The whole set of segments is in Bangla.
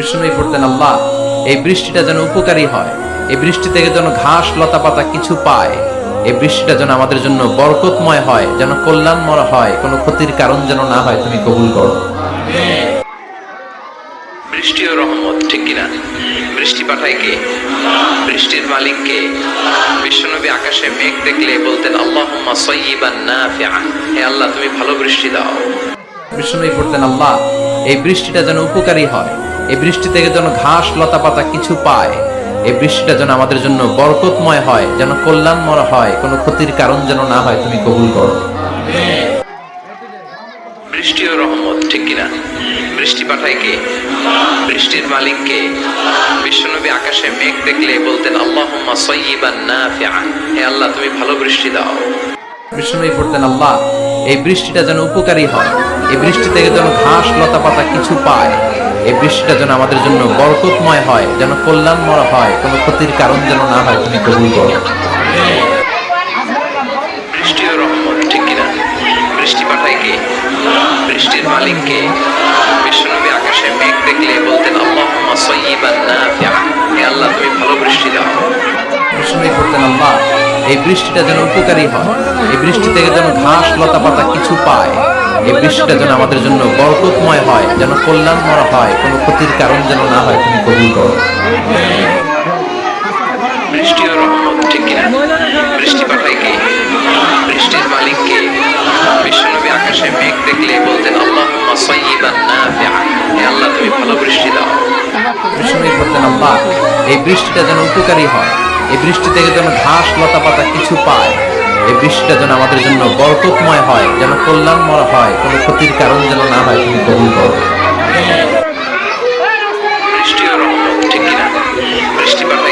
বিষ্ণুই পড়তেন আল্লাহ। এই বৃষ্টিটা যেন উপকারী হয়। এই বৃষ্টি থেকে যেন ঘাস লতা পাতা কিছু পায়। এই বৃষ্টিটা যেন আমাদের জন্য বরকতময় হয়, যেন কল্যাণময় হয়, কোনো ক্ষতির কারণ যেন না হয়, তুমি কবুল করো। রহমত, ঠিক কিনা? বৃষ্টি পাঠায় কে? বৃষ্টির মালিক কে? বিশ্বনবী আকাশে মেঘ দেখলে বলতেন নাফিআ। হে আল্লাহ, তুমি ভালো বৃষ্টি দাও। বিশ্বনবী পড়তেন, আল্লাহ, এই বৃষ্টিটা যেন উপকারী হয় এই বৃষ্টি থেকে যেন ঘাস লতা পাতা কিছু পায়। এই বৃষ্টিটা যেন আমাদের জন্য বরকতময় হয়, যেন কল্যাণময় হয়, কোনো ক্ষতির কারণ যেন না হয়, তুমি কবুল করো। রহমত, ঠিক কিনা? বৃষ্টি পাঠায় কে? বৃষ্টির মালিক কে? বিশ্বনবী আকাশে মেঘ দেখলে বলতেন নাফিআ। হে আল্লাহ, তুমি ভালো বৃষ্টি দাও। বিশ্বনবী পড়তেন আল্লাহ, এই বৃষ্টিটা যেন উপকারী হয়। এই বৃষ্টি থেকে যেন ঘাস লতা পাতা কিছু পায়। এই বৃষ্টিটা যেন আমাদের জন্য বরকতময় হয়, যেন কল্যাণময় হয়, কোনো ক্ষতির কারণ যেন না হয়, তুমি কবুল করো। ঠিক কিনা? বৃষ্টি পাঠায় কে? বৃষ্টির মালিক এই বৃষ্টিটা যেন উপকারী হয় এই বৃষ্টি থেকে যেন ঘাস লতা পাতা কিছু পায় এই বৃষ্টিটা যেন আমাদের জন্য বরকতময় হয় যেন কল্যাণময় হয় কোনো ক্ষতির কারণ যেন না হয় তুমি কবুল করো। বৃষ্টি ও রহমত ঠিক কিনা? বৃষ্টি পাঠায় কে? বৃষ্টির মালিক কে? বিশ্বনবী আকাশে মেঘ দেখলে বলতেন আল্লাহুম্মা সাইয়িবান নাফিআ। হে আল্লাহ তুমি ভালো বৃষ্টি দাও। বিশ্বনবী বলতেন আল্লাহ এই বৃষ্টিটা যেন উপকারী হয় এই বৃষ্টি থেকে যেন ঘাস, লতা পাতা কিছু পায়। এই বৃষ্টিটা যেন আমাদের জন্য বরকতময় হয়, যেন কল্যাণময় হয়, কোনো ক্ষতির কারণ যেন না হয়, তুমি কবুল করো। ও রহমত, ঠিক কিনা? বৃষ্টি পাঠায়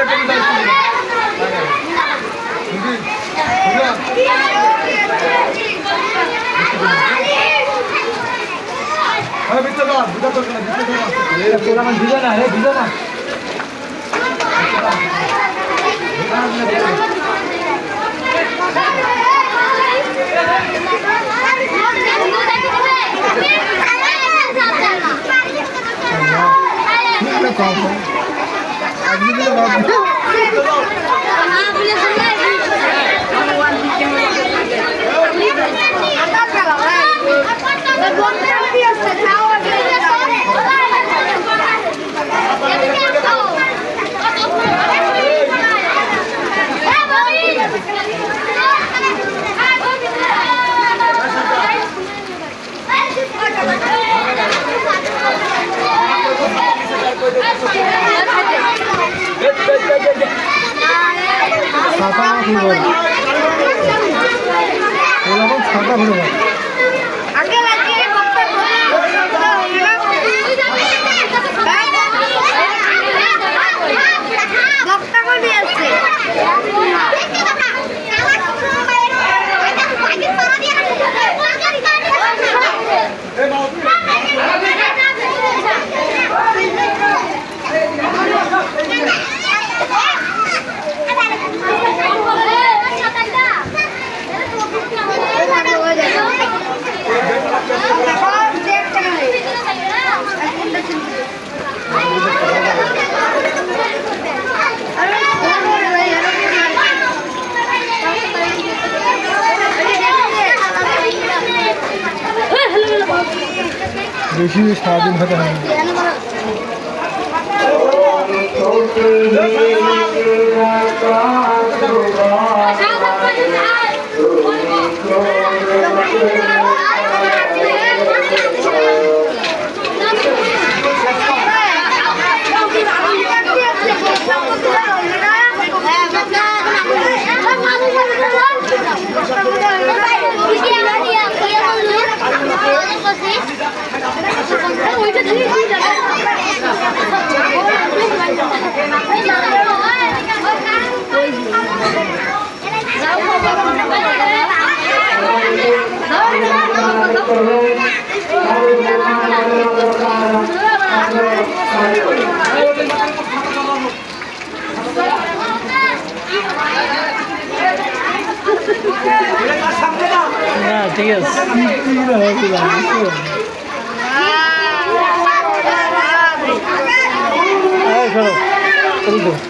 কে বৃষ্টির মালিক কে বিশ্বনবী আকাশে মেঘ দেখলে আল্লাহুম্মা সাইয়িবান নাফিআ হে আল্লাহ তুমি বেশি সারাদিন হতে হয় না। হ্যাঁ ঠিক আছে। হ্যাঁ চলো চল